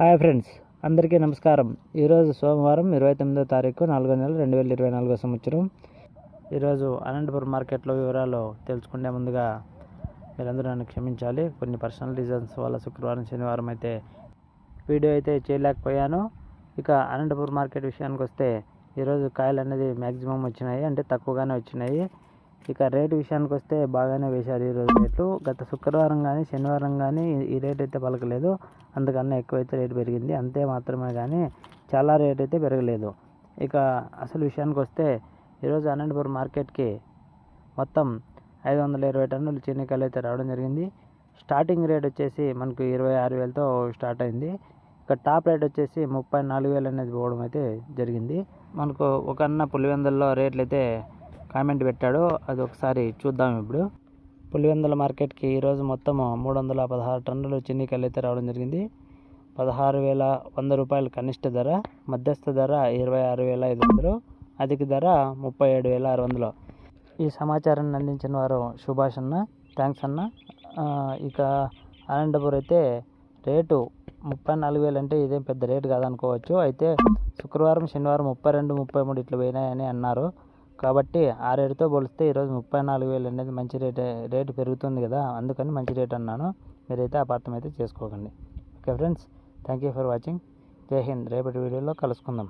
Hi friends అందరికీ నమస్కారం. ఈరోజు సోమవారం ఇరవై తొమ్మిదో తారీఖు నాలుగో నెల రెండు వేల ఇరవై నాలుగో సంవత్సరం. ఈరోజు అనంతపురం మార్కెట్లో వివరాలు తెలుసుకునే ముందుగా మీరందరూ నన్ను క్షమించాలి. కొన్ని పర్సనల్ రీజన్స్ వల్ల శుక్రవారం శనివారం అయితే వీడియో అయితే చేయలేకపోయాను. ఇక అనంతపురం మార్కెట్ విషయానికి వస్తే ఈరోజు కాయలు అనేది మ్యాక్సిమం వచ్చినాయి అంటే తక్కువగానే వచ్చినాయి. ఇక రేటు విషయానికి వస్తే బాగానే వేశారు ఈరోజు రేట్లు. గత శుక్రవారం కానీ శనివారం కానీ ఈ రేట్ అయితే పలకలేదు. అందుకన్నా ఎక్కువైతే రేటు పెరిగింది. అంతే మాత్రమే కానీ చాలా రేట్ అయితే పెరగలేదు. ఇక అసలు విషయానికి వస్తే ఈరోజు అనంతపురం మార్కెట్కి మొత్తం ఐదు వందల ఇరవై టన్నులు చీనికాయలు అయితే రావడం జరిగింది. స్టార్టింగ్ రేట్ వచ్చేసి మనకు ఇరవై ఆరు వేలతో స్టార్ట్ అయింది. ఇక టాప్ రేట్ వచ్చేసి ముప్పై నాలుగు వేలు అనేది పోవడం అయితే జరిగింది. మనకు ఒక అన్న పులివెందుల్లో రేట్లు అయితే కామెంట్ పెట్టాడు. అది ఒకసారి చూద్దాం ఇప్పుడు. పులివెందుల మార్కెట్కి ఈరోజు మొత్తం మూడు వందల పదహారు టన్నులు చిన్నికాయలు అయితే రావడం జరిగింది. పదహారు వేల వంద రూపాయలు కనిష్ట ధర మధ్యస్థ ధర ఇరవై ఆరు వేల ఐదు వందలు అధిక ధర ముప్పై ఏడు వేల ఆరు వందలు. ఈ సమాచారాన్ని అందించిన వారు సుభాష్ అన్న. థ్యాంక్స్ అన్న. ఇక అనంతపూర్ అయితే రేటు ముప్పై నాలుగు వేలు అంటే ఇదేం పెద్ద రేటు కాదనుకోవచ్చు. అయితే శుక్రవారం శనివారం ముప్పై రెండు ముప్పై మూడు ఇట్లా పోయినాయని అన్నారు. కాబట్టి ఆ రేటుతో పోలిస్తే ఈరోజు ముప్పై నాలుగు వేలు అనేది మంచి రేట్ రేటు పెరుగుతుంది కదా అందుకని మంచి రేట్ అన్నాను. మీరైతే అపార్థం అయితే చేసుకోకండి. Okay friends thank you for watching. జై హింద్. రేపటి వీడియోలో కలుసుకుందాం.